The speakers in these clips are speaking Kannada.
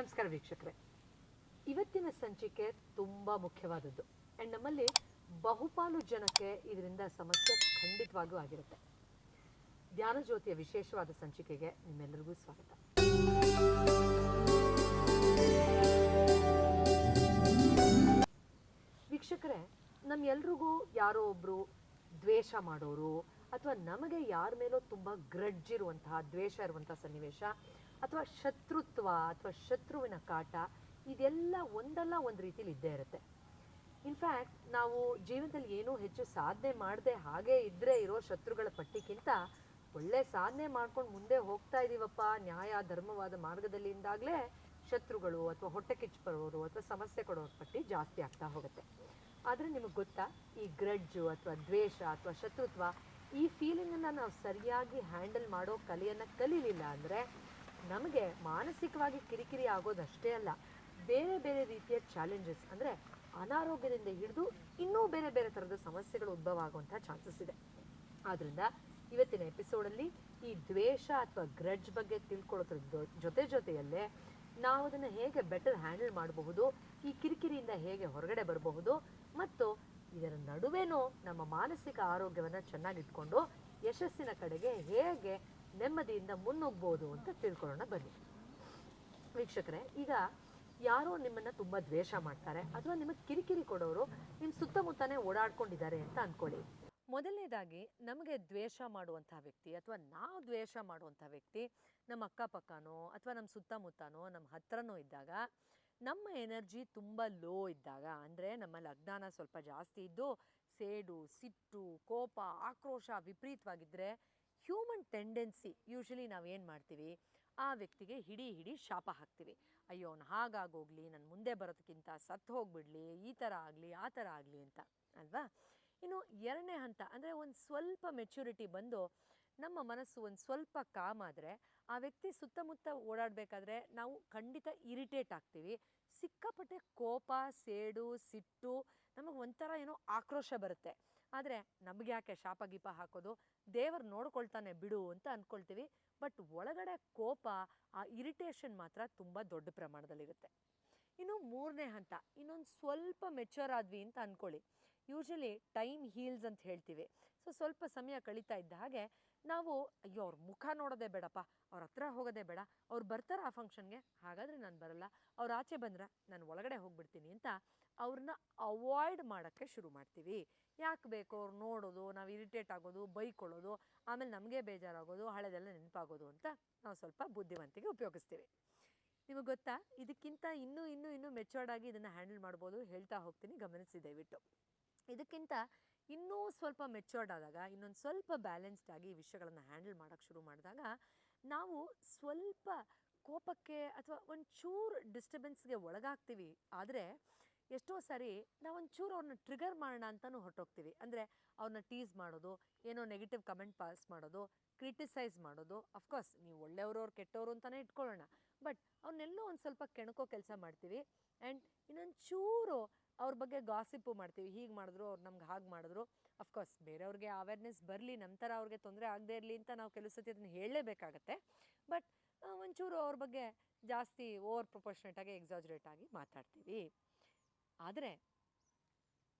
ನಮಸ್ಕಾರ ವೀಕ್ಷಕರೇ. ಇವತ್ತಿನ ಸಂಚಿಕೆ ತುಂಬ ಮುಖ್ಯವಾದದ್ದು. ಆ್ಯಂಡ್ ನಮ್ಮಲ್ಲಿ ಬಹುಪಾಲು ಜನಕ್ಕೆ ಇದರಿಂದ ಸಮಸ್ಯೆ ಖಂಡಿತವಾಗೂ ಆಗಿರುತ್ತೆ. ಧ್ಯಾನ ಜ್ಯೋತಿಯ ವಿಶೇಷವಾದ ಸಂಚಿಕೆಗೆ ನಿಮ್ಮೆಲ್ಲರಿಗೂ ಸ್ವಾಗತ. ವೀಕ್ಷಕರೇ, ನಮ್ಮೆಲ್ರಿಗೂ ಯಾರೋ ಒಬ್ರು ದ್ವೇಷ ಮಾಡೋರು ಅಥವಾ ನಮಗೆ ಯಾರ ಮೇಲೋ ತುಂಬ ಗ್ರಡ್ಜ್ ಇರುವಂತಹ, ದ್ವೇಷ ಇರುವಂತಹ ಸನ್ನಿವೇಶ, ಅಥವಾ ಶತ್ರುತ್ವ ಅಥವಾ ಶತ್ರುವಿನ ಕಾಟ, ಇದೆಲ್ಲ ಒಂದಲ್ಲ ಒಂದು ರೀತಿಲಿ ಇದ್ದೇ ಇರುತ್ತೆ. ಇನ್ಫ್ಯಾಕ್ಟ್ ನಾವು ಜೀವನದಲ್ಲಿ ಏನೂ ಹೆಚ್ಚು ಸಾಧನೆ ಮಾಡದೆ ಹಾಗೆ ಇದ್ರೆ ಇರೋ ಶತ್ರುಗಳ ಪಟ್ಟಿಗಿಂತ ಒಳ್ಳೆ ಸಾಧನೆ ಮಾಡ್ಕೊಂಡು ಮುಂದೆ ಹೋಗ್ತಾ ಇದೀವಪ್ಪ, ನ್ಯಾಯ, ಧರ್ಮವಾದ ಮಾರ್ಗದಲ್ಲಿ ಇಂದಾಗಲೇ ಶತ್ರುಗಳು ಅಥವಾ ಹೊಟ್ಟೆ ಕಿಚ್ಚು ಬರೋರು ಅಥವಾ ಸಮಸ್ಯೆ ಕೊಡೋರ ಪಟ್ಟಿ ಜಾಸ್ತಿ ಆಗ್ತಾ ಹೋಗುತ್ತೆ. ಆದರೆ ನಿಮಗೆ ಗೊತ್ತಾ, ಈ ಗ್ರಡ್ಜು ಅಥವಾ ದ್ವೇಷ ಅಥವಾ ಶತ್ರುತ್ವ ಈ ಫೀಲಿಂಗನ್ನು ನಾವು ಸರಿಯಾಗಿ ಹ್ಯಾಂಡಲ್ ಮಾಡೋ ಕಲೆಯನ್ನು ಕಲೀಲಿಲ್ಲ ಅಂದರೆ ನಮಗೆ ಮಾನಸಿಕವಾಗಿ ಕಿರಿಕಿರಿ ಆಗೋದಷ್ಟೇ ಅಲ್ಲ, ಬೇರೆ ಬೇರೆ ರೀತಿಯ ಚಾಲೆಂಜಸ್ ಅಂದರೆ ಅನಾರೋಗ್ಯದಿಂದ ಹಿಡಿದು ಇನ್ನೂ ಬೇರೆ ಬೇರೆ ಥರದ ಸಮಸ್ಯೆಗಳು ಉದ್ಭವ ಆಗುವಂಥ ಚಾನ್ಸಸ್ ಇದೆ. ಆದ್ದರಿಂದ ಇವತ್ತಿನ ಎಪಿಸೋಡಲ್ಲಿ ಈ ದ್ವೇಷ ಅಥವಾ ಗ್ರಡ್ಜ್ ಬಗ್ಗೆ ತಿಳ್ಕೊಳ್ಳೋದ್ರ ಜೊತೆ ಜೊತೆಯಲ್ಲೇ ನಾವು ಅದನ್ನು ಹೇಗೆ ಬೆಟರ್ ಹ್ಯಾಂಡಲ್ ಮಾಡಬಹುದು, ಈ ಕಿರಿಕಿರಿಯಿಂದ ಹೇಗೆ ಹೊರಗಡೆ ಬರಬಹುದು, ಮತ್ತು ಇದರ ನಡುವೆನೂ ನಮ್ಮ ಮಾನಸಿಕ ಆರೋಗ್ಯವನ್ನು ಚೆನ್ನಾಗಿಟ್ಕೊಂಡು ಯಶಸ್ಸಿನ ಕಡೆಗೆ ಹೇಗೆ ನೆಮ್ಮದಿಯಿಂದ ಮುನ್ನುಗ್ಬೋದು ಅಂತ ತಿಳ್ಕೊಳ್ಳೋಣ ಬನ್ನಿ. ವೀಕ್ಷಕರೇ, ಈಗ ಯಾರೋ ನಿಮ್ಮನ್ನ ತುಂಬ ದ್ವೇಷ ಮಾಡ್ತಾರೆ, ಅಥವಾ ನಿಮಗೆ ಕಿರಿಕಿರಿ ಕೊಡೋರು ನಿಮ್ಮ ಸುತ್ತಮುತ್ತನೇ ಓಡಾಡ್ಕೊಂಡಿದ್ದಾರೆ ಅಂತ ಅನ್ಕೊಳ್ಳಿ. ಮೊದಲನೇದಾಗಿ ನಮಗೆ ದ್ವೇಷ ಮಾಡುವಂಥ ವ್ಯಕ್ತಿ ಅಥವಾ ನಾವು ದ್ವೇಷ ಮಾಡುವಂಥ ವ್ಯಕ್ತಿ ನಮ್ಮ ಅಕ್ಕಪಕ್ಕನೋ ಅಥವಾ ನಮ್ಮ ಸುತ್ತಮುತ್ತನೋ, ನಮ್ಮ ಹತ್ರನೋ ಇದ್ದಾಗ ನಮ್ಮ ಎನರ್ಜಿ ತುಂಬ ಲೋ ಇದ್ದಾಗ, ಅಂದರೆ ನಮ್ಮಲ್ಲಿ ಅಜ್ಞಾನ ಸ್ವಲ್ಪ ಜಾಸ್ತಿ ಇದ್ದು, ಸೇಡು, ಸಿಟ್ಟು, ಕೋಪ, ಆಕ್ರೋಶ ವಿಪರೀತವಾಗಿದ್ದರೆ ಹ್ಯೂಮನ್ ಟೆಂಡೆನ್ಸಿ ಯೂಶಲಿ ನಾವೇನು ಮಾಡ್ತೀವಿ? ಆ ವ್ಯಕ್ತಿಗೆ ಹಿಡಿ ಹಿಡಿ ಶಾಪ ಹಾಕ್ತೀವಿ. ಅಯ್ಯೋ, ಅವ್ನು ಹಾಗಾಗೋಗ್ಲಿ ನನ್ನ ಮುಂದೆ ಬರೋದಕ್ಕಿಂತ ಸತ್ತು ಹೋಗ್ಬಿಡ್ಲಿ, ಈ ಥರ ಆಗಲಿ, ಆ ಥರ ಆಗಲಿ ಅಂತ, ಅಲ್ವಾ? ಇನ್ನು ಎರಡನೇ ಹಂತ, ಅಂದರೆ ಒಂದು ಸ್ವಲ್ಪ ಮೆಚ್ಯೂರಿಟಿ ಬಂದು ನಮ್ಮ ಮನಸ್ಸು ಒಂದು ಸ್ವಲ್ಪ ಕಾಮ್ ಆದರೆ, ಆ ವ್ಯಕ್ತಿ ಸುತ್ತಮುತ್ತ ಓಡಾಡಬೇಕಾದ್ರೆ ನಾವು ಖಂಡಿತ ಇರಿಟೇಟ್ ಆಗ್ತೀವಿ. ಸಿಕ್ಕಾಪಟ್ಟೆ ಕೋಪ, ಸೇಡು, ಸಿಟ್ಟು, ನಮಗೆ ಒಂಥರ ಏನೋ ಆಕ್ರೋಶ ಬರುತ್ತೆ. ಆದರೆ ನಮಗೆ ಯಾಕೆ ಶಾಪ ಗೀಪ ಹಾಕೋದು? ದೇವರು ನೋಡ್ಕೊಳ್ತಾನೆ ಬಿಡು ಅಂತ ಅಂದ್ಕೊಳ್ತೀವಿ ಬಟ್ ಒಳಗಡೆ ಕೋಪ, ಆ ಇರಿಟೇಷನ್ ಮಾತ್ರ ತುಂಬ ದೊಡ್ಡ ಪ್ರಮಾಣದಲ್ಲಿರುತ್ತೆ ಇನ್ನು ಮೂರನೇ ಹಂತ, ಇನ್ನೊಂದು ಸ್ವಲ್ಪ ಮೆಚ್ಯೂರ್ ಆದ್ವಿ ಅಂತ ಅಂದ್ಕೊಳ್ಳಿ ಯೂಶಲಿ ಟೈಮ್ ಹೀಲ್ಸ್ ಅಂತ ಹೇಳ್ತೀವಿ. ಸೊ ಸ್ವಲ್ಪ ಸಮಯ ಕಳೀತಾ ಇದ್ದ ಹಾಗೆ ನಾವು, ಅಯ್ಯೋ, ಅವ್ರ ಮುಖ ನೋಡೋದೆ ಬೇಡಪ್ಪ, ಅವ್ರ ಹತ್ರ ಹೋಗೋದೇ ಬೇಡ, ಅವ್ರು ಬರ್ತಾರೆ ಆ ಫಂಕ್ಷನ್ಗೆ, ಹಾಗಾದರೆ ನಾನು ಬರಲ್ಲ, ಅವ್ರು ಆಚೆ ಬಂದ್ರೆ ನಾನು ಒಳಗಡೆ ಹೋಗ್ಬಿಡ್ತೀನಿ ಅಂತ ಅವ್ರನ್ನ ಅವಾಯ್ಡ್ ಮಾಡೋಕ್ಕೆ ಶುರು ಮಾಡ್ತೀವಿ. ಯಾಕೆ ಬೇಕು ಅವ್ರು ನೋಡೋದು, ನಾವು ಇರಿಟೇಟ್ ಆಗೋದು, ಬೈಕೊಳ್ಳೋದು, ಆಮೇಲೆ ನಮಗೆ ಬೇಜಾರಾಗೋದು, ಹಳೆದೆಲ್ಲ ನೆನಪಾಗೋದು ಅಂತ ನಾವು ಸ್ವಲ್ಪ ಬುದ್ಧಿವಂತಿಗೆ ಉಪಯೋಗಿಸ್ತೀವಿ. ನಿಮಗೆ ಗೊತ್ತಾ? ಇದಕ್ಕಿಂತ ಇನ್ನೂ ಇನ್ನೂ ಇನ್ನೂ ಮೆಚೂರ್ಡ್ ಆಗಿ ಇದನ್ನು ಹ್ಯಾಂಡಲ್ ಮಾಡ್ಬೋದು ಹೇಳ್ತಾ ಹೋಗ್ತೀನಿ, ಗಮನಿಸಿ ದಯವಿಟ್ಟು. ಇದಕ್ಕಿಂತ ಇನ್ನೂ ಸ್ವಲ್ಪ ಮೆಚೂರ್ಡ್ ಆದಾಗ, ಇನ್ನೊಂದು ಸ್ವಲ್ಪ ಬ್ಯಾಲೆನ್ಸ್ಡ್ ಆಗಿ ಈ ವಿಷಯಗಳನ್ನು ಹ್ಯಾಂಡಲ್ ಮಾಡೋಕ್ಕೆ ಶುರು ಮಾಡಿದಾಗ, ನಾವು ಸ್ವಲ್ಪ ಕೋಪಕ್ಕೆ ಅಥವಾ ಒಂಚೂರು ಡಿಸ್ಟರ್ಬೆನ್ಸ್ಗೆ ಒಳಗಾಗ್ತೀವಿ. ಆದರೆ, ಎಷ್ಟೋ ಸಾರಿ ನಾವು ಒಂಚೂರು ಅವ್ರನ್ನ ಟ್ರಿಗರ್ ಮಾಡೋಣ ಅಂತಲೂ ಹೊರಟೋಗ್ತೀವಿ. ಅಂದರೆ ಅವ್ರನ್ನ ಟೀಸ್ ಮಾಡೋದು, ಏನೋ ನೆಗೆಟಿವ್ ಕಮೆಂಟ್ ಪಾಸ್ ಮಾಡೋದು ಕ್ರಿಟಿಸೈಸ್ ಮಾಡೋದು. ಅಫ್ಕೋರ್ಸ್ ನೀವು ಒಳ್ಳೆಯವರು ಅವ್ರು ಕೆಟ್ಟವರು ಅಂತಲೇ ಇಟ್ಕೊಳ್ಳೋಣ. ಬಟ್ ಅವನ್ನೆಲ್ಲೋ ಒಂದು ಸ್ವಲ್ಪ ಕೆಣಕೋ ಕೆಲಸ ಮಾಡ್ತೀವಿ. ಆ್ಯಂಡ್ ಇನ್ನೊಂದು ಚೂರು ಅವ್ರ ಬಗ್ಗೆ ಗಾಸಿಪ್ಪು ಮಾಡ್ತೀವಿ. ಹೀಗೆ ಮಾಡಿದ್ರು, ಅವ್ರು ನಮ್ಗೆ ಹಾಗೆ ಮಾಡಿದ್ರು. ಅಫ್ಕೋರ್ಸ್ ಬೇರೆಯವ್ರಿಗೆ ಅವೇರ್ನೆಸ್ ಬರಲಿ, ನಂತರ ಅವ್ರಿಗೆ ತೊಂದರೆ ಆಗದೆ ಇರಲಿ ಅಂತ ನಾವು ಕೆಲವು ಸತಿ ಅದನ್ನು ಹೇಳಲೇಬೇಕಾಗತ್ತೆ. ಬಟ್ ಒಂಚೂರು ಅವ್ರ ಬಗ್ಗೆ ಜಾಸ್ತಿ ಓವರ್ ಪ್ರೊಪೋರ್ಷನೇಟಾಗಿ ಎಕ್ಸಾಜರೇಟ್ ಆಗಿ ಮಾತಾಡ್ತೀವಿ. ಆದರೆ,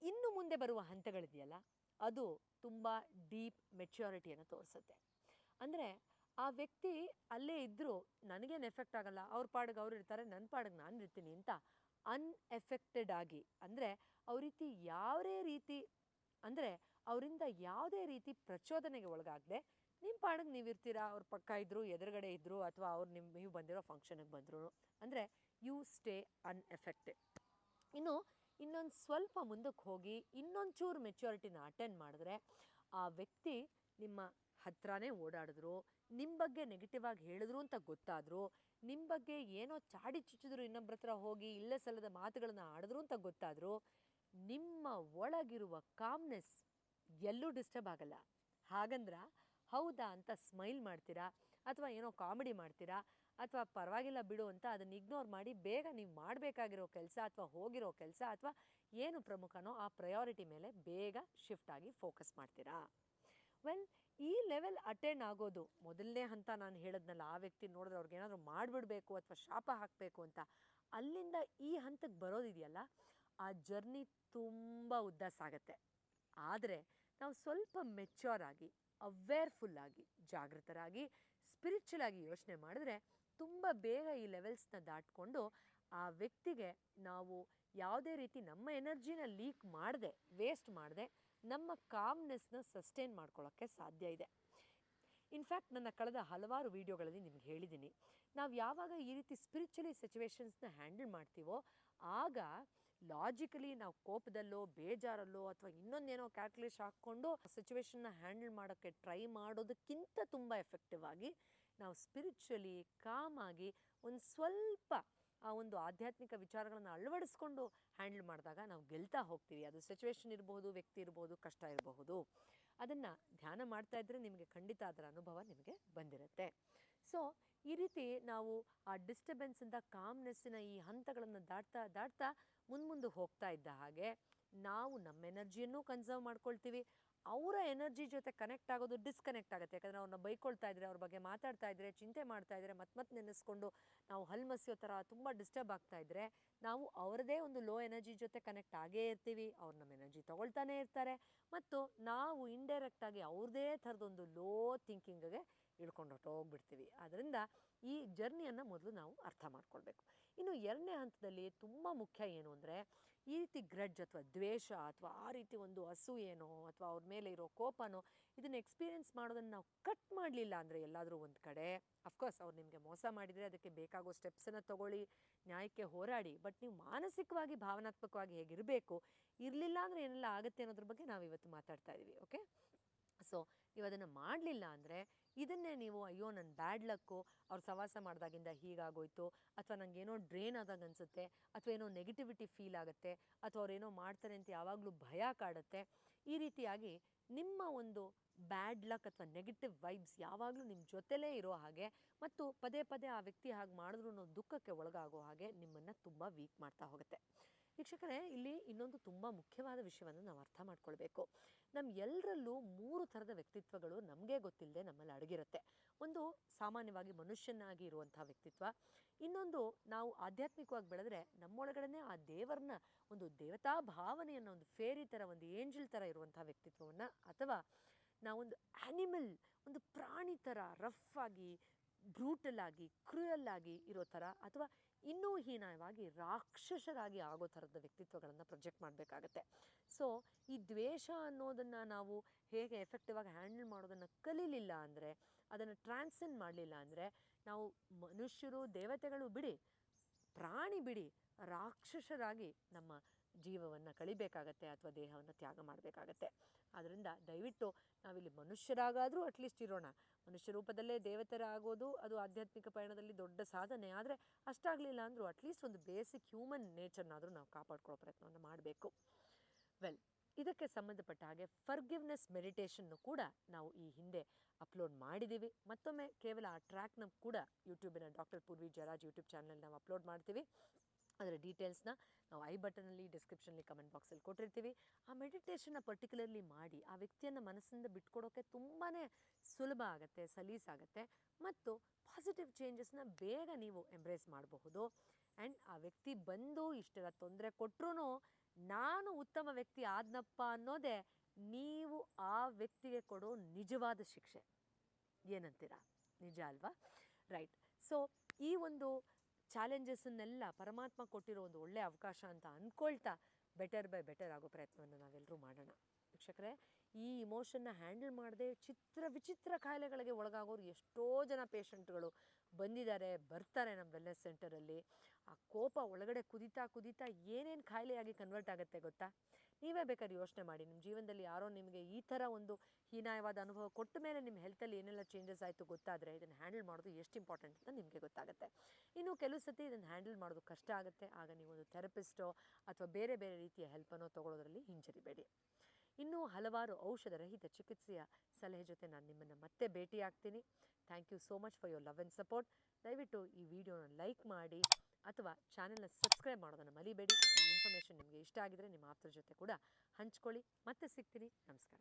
ಇನ್ನು ಮುಂದೆ ಬರುವ ಹಂತಗಳಿದೆಯಲ್ಲ, ಅದು ತುಂಬ ಡೀಪ್ ಮೆಚ್ಯೂರಿಟಿಯನ್ನು ತೋರಿಸುತ್ತೆ. ಅಂದರೆ, ಆ ವ್ಯಕ್ತಿ ಅಲ್ಲೇ ಇದ್ದರೂ ನನಗೇನು ಎಫೆಕ್ಟ್ ಆಗಲ್ಲ, ಅವ್ರ ಪಾಡಿಗೆ ಅವ್ರು ಇರ್ತಾರೆ ನನ್ನ ಪಾಡಿಗೆ ನಾನು ಇರ್ತೀನಿ ಅಂತ ಅನ್ಎಫೆಕ್ಟೆಡ್ ಆಗಿ, ಅಂದರೆ ಅವ್ರ ರೀತಿ ಯಾವುದೇ ರೀತಿ, ಅಂದರೆ ಅವರಿಂದ ಯಾವುದೇ ರೀತಿ ಪ್ರಚೋದನೆಗೆ ಒಳಗಾಗದೆ ನಿಮ್ಮ ಪಾಡಿಗೆ ನೀವು ಇರ್ತೀರಾ? ಅವ್ರ ಪಕ್ಕ ಇದ್ದರು ಎದುರುಗಡೆ ಇದ್ದರು ಅಥವಾ ಅವ್ರು ನಿಮ್ಮ ನೀವು ಬಂದಿರೋ ಫಂಕ್ಷನಿಗೆ ಬಂದರು. ಅಂದರೆ ಯು ಸ್ಟೇ ಅನ್ಎಫೆಕ್ಟೆಡ್ ಇನ್ನು ಇನ್ನೊಂದು ಸ್ವಲ್ಪ ಮುಂದಕ್ಕೆ ಹೋಗಿ ಇನ್ನೊಂದು ಚೂರು ಮೆಚ್ಯೂರಿಟಿನ ಅಟೆಂಡ್ ಮಾಡಿದ್ರೆ, ಆ ವ್ಯಕ್ತಿ ನಿಮ್ಮ ಹತ್ರನೇ ಓಡಾಡಿದ್ರು ನಿಮ್ಮ ಬಗ್ಗೆ ನೆಗೆಟಿವ್ ಆಗಿ ಹೇಳಿದ್ರು ಅಂತ ಗೊತ್ತಾದರೂ ನಿಮ್ಮ ಬಗ್ಗೆ ಏನೋ ಚಾಡಿ ಚುಚ್ಚಿದ್ರು ಇನ್ನೊಬ್ಬರ ಹತ್ರ ಹೋಗಿ ಇಲ್ಲೇ ಸಲ್ಲದ ಮಾತುಗಳನ್ನು ಆಡಿದ್ರು ಅಂತ ಗೊತ್ತಾದರೂ ನಿಮ್ಮ ಒಳಗಿರುವ ಕಾಮ್ನೆಸ್ ಎಲ್ಲೂ ಡಿಸ್ಟರ್ಬ್ ಆಗಲ್ಲ. ಹಾಗಂದ್ರ ಹೌದಾ ಅಂತ ಸ್ಮೈಲ್ ಮಾಡ್ತೀರಾ? ಅಥವಾ ಏನೋ ಕಾಮಿಡಿ ಮಾಡ್ತೀರಾ? ಅಥವಾ ಪರವಾಗಿಲ್ಲ ಬಿಡು ಅಂತ ಅದನ್ನು ಇಗ್ನೋರ್ ಮಾಡಿ ಬೇಗ ನೀವು ಮಾಡಬೇಕಾಗಿರೋ ಕೆಲಸ ಅಥವಾ ಹೋಗಿರೋ ಕೆಲಸ ಅಥವಾ ಏನು ಪ್ರಮುಖನೋ ಆ ಪ್ರಯಾರಿಟಿ ಮೇಲೆ ಬೇಗ ಶಿಫ್ಟ್ ಆಗಿ ಫೋಕಸ್ ಮಾಡ್ತೀರಾ? ವೆಲ್ ಈ ಲೆವೆಲ್ ಅಟೆಂಡ್ ಆಗೋದು, ಮೊದಲನೇ ಹಂತ ನಾನು ಹೇಳಿದ್ನಲ್ಲ, ಆ ವ್ಯಕ್ತಿ ನೋಡಿದ್ರೆ ಅವ್ರಿಗೆ ಏನಾದರೂ ಮಾಡಿಬಿಡ್ಬೇಕು ಅಥವಾ ಶಾಪ ಹಾಕಬೇಕು ಅಂತ, ಅಲ್ಲಿಂದ ಈ ಹಂತಕ್ಕೆ ಬರೋದಿದೆಯಲ್ಲ ಆ ಜರ್ನಿ ತುಂಬ ಉದ್ದ ಸಾಗತ್ತೆ ಆದರೆ, ನಾವು ಸ್ವಲ್ಪ ಮೆಚ್ಯೂರ್ ಆಗಿ ಅವೇರ್ಫುಲ್ ಆಗಿ, ಜಾಗೃತರಾಗಿ ಸ್ಪಿರಿಚುವಲ್ ಆಗಿ ಯೋಚನೆ ಮಾಡಿದ್ರೆ, ತುಂಬ ಬೇಗ ಈ ಲೆವೆಲ್ಸ್ನ ದಾಟ್ಕೊಂಡು, ಆ ವ್ಯಕ್ತಿಗೆ ನಾವು ಯಾವುದೇ ರೀತಿ ನಮ್ಮ ಎನರ್ಜಿನ ಲೀಕ್ ಮಾಡದೆ ವೇಸ್ಟ್ ಮಾಡದೆ ನಮ್ಮ ಕಾಮ್ನೆಸ್ನ ಸಸ್ಟೈನ್ ಮಾಡ್ಕೊಳ್ಳೋಕ್ಕೆ ಸಾಧ್ಯ ಇದೆ. ಇನ್ಫ್ಯಾಕ್ಟ್ ನನ್ನ ಕಳೆದ ಹಲವಾರು ವೀಡಿಯೋಗಳಲ್ಲಿ ನಿಮ್ಗೆ ಹೇಳಿದ್ದೀನಿ. ನಾವು ಯಾವಾಗ ಈ ರೀತಿ ಸ್ಪಿರಿಚುಲಿ ಸಿಚುವೇಶನ್ಸ್ನ ಹ್ಯಾಂಡಲ್ ಮಾಡ್ತೀವೋ, ಆಗ ಲಾಜಿಕಲಿ ನಾವು ಕೋಪದಲ್ಲೋ, ಬೇಜಾರಲ್ಲೋ ಅಥವಾ ಇನ್ನೊಂದೇನೋ ಕ್ಯಾಲ್ಕುಲೇಷನ್ ಹಾಕ್ಕೊಂಡು ಸಿಚುವೇಶನ್ನ ಹ್ಯಾಂಡಲ್ ಮಾಡೋಕ್ಕೆ ಟ್ರೈ ಮಾಡೋದಕ್ಕಿಂತ ತುಂಬ ಎಫೆಕ್ಟಿವ್ ಆಗಿ ನಾವು ಸ್ಪಿರಿಚುಲಿ ಕಾಮಾಗಿ ಒಂದು ಸ್ವಲ್ಪ ಆ ಒಂದು ಆಧ್ಯಾತ್ಮಿಕ ವಿಚಾರಗಳನ್ನು ಅಳವಡಿಸ್ಕೊಂಡು ಹ್ಯಾಂಡಲ್ ಮಾಡಿದಾಗ ನಾವು ಗೆಲ್ತಾ ಹೋಗ್ತೀವಿ. ಅದು ಸಿಚುವೇಶನ್ ಇರಬಹುದು ವ್ಯಕ್ತಿ ಇರಬಹುದು ಕಷ್ಟ ಇರಬಹುದು. ಅದನ್ನು ಧ್ಯಾನ ಮಾಡ್ತಾ ಇದ್ದರೆ ನಿಮಗೆ ಖಂಡಿತ ಅದರ ಅನುಭವ ನಿಮಗೆ ಬಂದಿರುತ್ತೆ. ಸೊ ಈ ರೀತಿ ನಾವು ಆ ಡಿಸ್ಟರ್ಬೆನ್ಸಿಂದ ಕಾಮ್ನೆಸ್ಸಿನ ಈ ಹಂತಗಳನ್ನು ದಾಟ್ತಾ ದಾಟ್ತಾ ಮುಂದೆ ಹೋಗ್ತಾ ಇದ್ದ ಹಾಗೆ ನಾವು ನಮ್ಮ ಎನರ್ಜಿಯನ್ನು ಕನ್ಸರ್ವ್ ಮಾಡ್ಕೊಳ್ತೀವಿ. ಅವರ ಎನರ್ಜಿ ಜೊತೆ ಕನೆಕ್ಟ್ ಆಗೋದು ಡಿಸ್ಕನೆಕ್ಟ್ ಆಗುತ್ತೆ. ಯಾಕಂದರೆ ಅವ್ರನ್ನ ಬೈಕೊಳ್ತಾ ಇದ್ರೆ, ಅವ್ರ ಬಗ್ಗೆ ಮಾತಾಡ್ತಾ ಇದ್ರೆ, ಚಿಂತೆ ಮಾಡ್ತಾ ಇದ್ರೆ ಮತ್ತೆ ಮತ್ತೆ ನೆನೆಸ್ಕೊಂಡು ನಾವು ಹಲ್ಮಸಿಯೋ ಥರ ತುಂಬ ಡಿಸ್ಟರ್ಬ್ ಆಗ್ತಾ ಇದ್ರೆ, ನಾವು ಅವರದೇ ಒಂದು ಲೋ ಎನರ್ಜಿ ಜೊತೆ ಕನೆಕ್ಟ್ ಆಗೇ ಇರ್ತೀವಿ. ಅವ್ರು ನಮ್ಮ ಎನರ್ಜಿ ತೊಗೊಳ್ತಾನೆ ಇರ್ತಾರೆ. ಮತ್ತು ನಾವು ಇಂಡೈರೆಕ್ಟಾಗಿ ಅವ್ರದೇ ಥರದೊಂದು ಲೋ ಥಿಂಕಿಂಗ್ಗೆ ಇಳ್ಕೊಂಡು ಹೊಟ್ಟೋಗ್ಬಿಡ್ತೀವಿ ಆದ್ದರಿಂದ ಈ ಜರ್ನಿಯನ್ನು ಮೊದಲು ನಾವು ಅರ್ಥ ಮಾಡ್ಕೊಳ್ಬೇಕು. ಇನ್ನು ಎರಡನೇ ಹಂತದಲ್ಲಿ ತುಂಬ ಮುಖ್ಯ ಏನು ಅಂದರೆ, ಈ ರೀತಿ ಗ್ರಡ್ಜ್ ಅಥವಾ ದ್ವೇಷ ಅಥವಾ ಆ ರೀತಿ ಒಂದು ಹಸು ಏನೋ ಅಥವಾ ಅವ್ರ ಮೇಲೆ ಇರೋ ಕೋಪನೋ, ಇದನ್ನು ಎಕ್ಸ್ಪೀರಿಯೆನ್ಸ್ ಮಾಡೋದನ್ನು ನಾವು ಕಟ್ ಮಾಡಲಿಲ್ಲ ಅಂದರೆ ಎಲ್ಲಾದರೂ ಒಂದು ಕಡೆ ಅಫ್ಕೋರ್ಸ್ ಅವ್ರು ನಿಮಗೆ ಮೋಸ ಮಾಡಿದರೆ ಅದಕ್ಕೆ ಬೇಕಾಗೋ ಸ್ಟೆಪ್ಸನ್ನು ತೊಗೊಳ್ಳಿ, ನ್ಯಾಯಕ್ಕೆ ಹೋರಾಡಿ ಬಟ್ ನೀವು ಮಾನಸಿಕವಾಗಿ, ಭಾವನಾತ್ಮಕವಾಗಿ ಹೇಗಿರಬೇಕು, ಇರಲಿಲ್ಲ ಅಂದರೆ ಏನೆಲ್ಲ ಆಗುತ್ತೆ ಅನ್ನೋದ್ರ ಬಗ್ಗೆ ನಾವು ಇವತ್ತು ಮಾತಾಡ್ತಾ ಇದ್ದೀವಿ ಓಕೆ ಸೊ ನೀವು ಅದನ್ನು ಮಾಡಲಿಲ್ಲ ಅಂದರೆ ಇದನ್ನೇ ನೀವು, ಅಯ್ಯೋ ನನ್ನ ಬ್ಯಾಡ್ ಲಕ್ಕು, ಅವ್ರು ಸವಾಸ ಮಾಡಿದಾಗಿಂದ ಹೀಗಾಗೋಯ್ತು, ಅಥವಾ ನನಗೇನೋ ಡ್ರೈನ್ ಆದಾಗ ಅನಿಸುತ್ತೆ, ಅಥವಾ ಏನೋ ನೆಗೆಟಿವಿಟಿ ಫೀಲ್ ಆಗುತ್ತೆ, ಅಥವಾ ಅವ್ರೇನೋ ಮಾಡ್ತಾರೆ ಅಂತ ಯಾವಾಗಲೂ ಭಯ ಕಾಡುತ್ತೆ. ಈ ರೀತಿಯಾಗಿ ನಿಮ್ಮ ಒಂದು ಬ್ಯಾಡ್ ಲಕ್ ಅಥವಾ ನೆಗೆಟಿವ್ ವೈಬ್ಸ್ ಯಾವಾಗಲೂ ನಿಮ್ಮ ಜೊತೆಲೇ ಇರೋ ಹಾಗೆ ಮತ್ತು ಪದೇ ಪದೇ ಆ ವ್ಯಕ್ತಿ ಹಾಗೆ ಮಾಡಿದ್ರು ಅನ್ನೋ ದುಃಖಕ್ಕೆ ಒಳಗಾಗೋ ಹಾಗೆ ನಿಮ್ಮನ್ನು ತುಂಬ ವೀಕ್ ಮಾಡ್ತಾ ಹೋಗುತ್ತೆ. ವೀಕ್ಷಕರೇ, ಇಲ್ಲಿ ಇನ್ನೊಂದು ತುಂಬ ಮುಖ್ಯವಾದ ವಿಷಯವನ್ನು ನಾವು ಅರ್ಥ ಮಾಡ್ಕೊಳ್ಬೇಕು. ನಮ್ಮ ಎಲ್ಲರಲ್ಲೂ ಮೂರು ಥರದ ವ್ಯಕ್ತಿತ್ವಗಳು ನಮಗೆ ಗೊತ್ತಿಲ್ಲದೆ ನಮ್ಮಲ್ಲಿ ಅಡಗಿರುತ್ತೆ. ಒಂದು ಸಾಮಾನ್ಯವಾಗಿ ಮನುಷ್ಯನಾಗಿ ಇರುವಂಥ ವ್ಯಕ್ತಿತ್ವ, ಇನ್ನೊಂದು ನಾವು ಆಧ್ಯಾತ್ಮಿಕವಾಗಿ ಬೆಳೆದ್ರೆ ನಮ್ಮೊಳಗಡೆ ಆ ದೇವರನ್ನ, ಒಂದು ದೇವತಾ ಭಾವನೆಯನ್ನು, ಒಂದು ಫೇರಿ ಥರ ಒಂದು ಏಂಜಲ್ ಥರ ಇರುವಂಥ ವ್ಯಕ್ತಿತ್ವವನ್ನು, ಅಥವಾ ನಾವೊಂದು ಆ್ಯನಿಮಲ್ ಒಂದು ಪ್ರಾಣಿ ಥರ ರಫ್ ಆಗಿ ಬ್ರೂಟಲ್ ಆಗಿ ಕ್ರೂಯಲ್ ಆಗಿ ಇರೋ ಥರ ಅಥವಾ ಇನ್ನೂ ಹೀನವಾಗಿ ರಾಕ್ಷಸರಾಗಿ ಆಗೋ ಥರದ ವ್ಯಕ್ತಿತ್ವಗಳನ್ನು ಪ್ರೊಜೆಕ್ಟ್ ಮಾಡಬೇಕಾಗತ್ತೆ. ಸೊ ಈ ದ್ವೇಷ ಅನ್ನೋದನ್ನು ನಾವು ಹೇಗೆ ಎಫೆಕ್ಟಿವ್ ಆಗಿ ಹ್ಯಾಂಡಲ್ ಮಾಡೋದನ್ನು ಕಲೀಲಿಲ್ಲ ಅಂದರೆ, ಅದನ್ನು ಟ್ರಾನ್ಸೆಂಡ್ ಮಾಡಲಿಲ್ಲ ಅಂದರೆ, ನಾವು ಮನುಷ್ಯರು, ದೇವತೆಗಳು ಬಿಡಿ, ಪ್ರಾಣಿ ಬಿಡಿ, ರಾಕ್ಷಸರಾಗಿ ನಮ್ಮ ಜೀವವನ್ನು ಕಳಿಬೇಕಾಗತ್ತೆ ಅಥವಾ ದೇಹವನ್ನು ತ್ಯಾಗ ಮಾಡಬೇಕಾಗತ್ತೆ. ಆದ್ದರಿಂದ ದಯವಿಟ್ಟು ನಾವಿಲ್ಲಿ ಮನುಷ್ಯರಾಗಾದರೂ ಅಟ್ಲೀಸ್ಟ್ ಇರೋಣ. ಮನುಷ್ಯ ರೂಪದಲ್ಲೇ ದೇವತೆರಾಗೋದು ಅದು ಆಧ್ಯಾತ್ಮಿಕ ಪಯಣದಲ್ಲಿ ದೊಡ್ಡ ಸಾಧನೆ. ಆದರೆ ಅಷ್ಟಾಗಲಿಲ್ಲ ಅಂದರೂ ಅಟ್ಲೀಸ್ಟ್ ಒಂದು ಬೇಸಿಕ್ ಹ್ಯೂಮನ್ ನೇಚರ್ನಾದರೂ ನಾವು ಕಾಪಾಡ್ಕೊಳ್ಳೋ ಪ್ರಯತ್ನವನ್ನು ಮಾಡಬೇಕು. ವೆಲ್ ಇದಕ್ಕೆ ಸಂಬಂಧಪಟ್ಟ ಹಾಗೆ ಫರ್ಗಿವ್ನೆಸ್ ಮೆಡಿಟೇಷನ್ನು ಕೂಡ ನಾವು ಈ ಹಿಂದೆ ಅಪ್ಲೋಡ್ ಮಾಡಿದ್ದೀವಿ ಮತ್ತೊಮ್ಮೆ ಕೇವಲ ಆ ಟ್ರ್ಯಾಕ್ನ ಕೂಡ ಯೂಟ್ಯೂಬಿನ doctor Poorvi Jaraj YouTube channel ನಾವು ಅಪ್ಲೋಡ್ ಮಾಡ್ತೀವಿ. ಅದರ ಡೀಟೇಲ್ಸ್ನ ನಾವು ಐ ಬಟನಲ್ಲಿ ಡಿಸ್ಕ್ರಿಪ್ಷನಲ್ಲಿ ಕಮೆಂಟ್ ಬಾಕ್ಸಲ್ಲಿ ಕೊಟ್ಟಿರ್ತೀವಿ. ಆ ಮೆಡಿಟೇಷನ್ನ ಪರ್ಟಿಕ್ಯುಲರ್ಲಿ ಮಾಡಿ, ಆ ವ್ಯಕ್ತಿಯನ್ನು ಮನಸ್ಸಿಂದ ಬಿಟ್ಕೊಡೋಕ್ಕೆ ತುಂಬಾ ಸುಲಭ ಆಗುತ್ತೆ ಸಲೀಸಾಗುತ್ತೆ ಮತ್ತು ಪಾಸಿಟಿವ್ ಚೇಂಜಸ್ನ ಬೇಗ ನೀವು ಎಂಬ್ರೇಸ್ ಮಾಡಬಹುದು. ಆ್ಯಂಡ್ ಆ ವ್ಯಕ್ತಿ ಬಂದು ಇಷ್ಟೆಲ್ಲ ತೊಂದರೆ ಕೊಟ್ಟರು ನಾನು ಉತ್ತಮ ವ್ಯಕ್ತಿ ಆದ್ನಪ್ಪ ಅನ್ನೋದೇ ನೀವು ಆ ವ್ಯಕ್ತಿಗೆ ಕೊಡೋ ನಿಜವಾದ ಶಿಕ್ಷೆ. ಏನಂತೀರಾ? ನಿಜ ಅಲ್ವಾ? ರೈಟ್ ಸೊ ಈ ಒಂದು ಚಾಲೆಂಜಸ್ಸನ್ನೆಲ್ಲ ಪರಮಾತ್ಮ ಕೊಟ್ಟಿರೋ ಒಂದು ಒಳ್ಳೆಯ ಅವಕಾಶ ಅಂತ ಅಂದ್ಕೊಳ್ತಾ ಬೆಟರ್ ಬೈ ಬೆಟರ್ ಆಗೋ ಪ್ರಯತ್ನವನ್ನು ನಾವೆಲ್ಲರೂ ಮಾಡೋಣ. ವೀಕ್ಷಕರೇ, ಈ ಇಮೋಷನ್ನ ಹ್ಯಾಂಡಲ್ ಮಾಡದೆ ಚಿತ್ರ ವಿಚಿತ್ರ ಕಾಯಿಲೆಗಳಿಗೆ ಒಳಗಾಗೋರು ಎಷ್ಟೋ ಜನ ಪೇಷಂಟ್ಗಳು ಬಂದಿದ್ದಾರೆ, ಬರ್ತಾರೆ ನಮ್ಮ ವೆಲ್ನೆಸ್ ಸೆಂಟರಲ್ಲಿ. ಆ ಕೋಪ ಒಳಗಡೆ ಕುದಿತಾ ಕುದಿತಾ ಏನೇನು ಖಾಯಿಲೆಯಾಗಿ ಕನ್ವರ್ಟ್ ಆಗುತ್ತೆ ಗೊತ್ತಾ? ನೀವೇ ಬೇಕಾದ್ರೆ ಯೋಚನೆ ಮಾಡಿ ನಿಮ್ಮ ಜೀವನದಲ್ಲಿ ಯಾರೋ ನಿಮಗೆ ಈ ಥರ ಒಂದು ಹೀನಾಯವಾದ ಅನುಭವ ಕೊಟ್ಟ ಮೇಲೆ ನಿಮ್ಮ ಹೆಲ್ತಲ್ಲಿ ಏನೆಲ್ಲ ಚೇಂಜಸ್ ಆಯಿತು ಗೊತ್ತಾದರೆ ಇದನ್ನು ಹ್ಯಾಂಡಲ್ ಮಾಡೋದು ಎಷ್ಟು ಇಂಪಾರ್ಟೆಂಟ್ ಅಂತ ನಿಮಗೆ ಗೊತ್ತಾಗುತ್ತೆ. ಇನ್ನು ಕೆಲವು ಸತಿ ಇದನ್ನು ಹ್ಯಾಂಡಲ್ ಮಾಡೋದು ಕಷ್ಟ ಆಗುತ್ತೆ. ಆಗ ನೀವು ಒಂದು ಥೆರಪಿಸ್ಟೋ ಅಥವಾ ಬೇರೆ ಬೇರೆ ರೀತಿಯ ಹೆಲ್ಪನ್ನು ತೊಗೊಳೋದ್ರಲ್ಲಿ ಹಿಂಜರಿಬೇಡಿ. ಇನ್ನೂ ಹಲವಾರು ಔಷಧ ರಹಿತ ಚಿಕಿತ್ಸೆಯ ಸಲಹೆ ಜೊತೆ ನಾನು ನಿಮ್ಮನ್ನು ಮತ್ತೆ ಭೇಟಿಯಾಗ್ತೀನಿ. Thank you so much for your love and support ದಯವಿಟ್ಟು ಈ ವಿಡಿಯೋನ ಲೈಕ್ ಮಾಡಿ ಅಥವಾ ಚಾನೆಲ್ನ ಸಬ್ಸ್ಕ್ರೈಬ್ ಮಾಡೋದನ್ನು ಮರಿಬೇಡಿ. ಈ ಇನ್ಫಾರ್ಮೇಷನ್ ನಿಮಗೆ ಇಷ್ಟ ಆಗಿದರೆ ನಿಮ್ಮ ಆಪ್ತರ ಜೊತೆ ಕೂಡ ಹಂಚ್ಕೊಳ್ಳಿ. ಮತ್ತೆ ಸಿಗ್ತೀನಿ. ನಮಸ್ಕಾರ.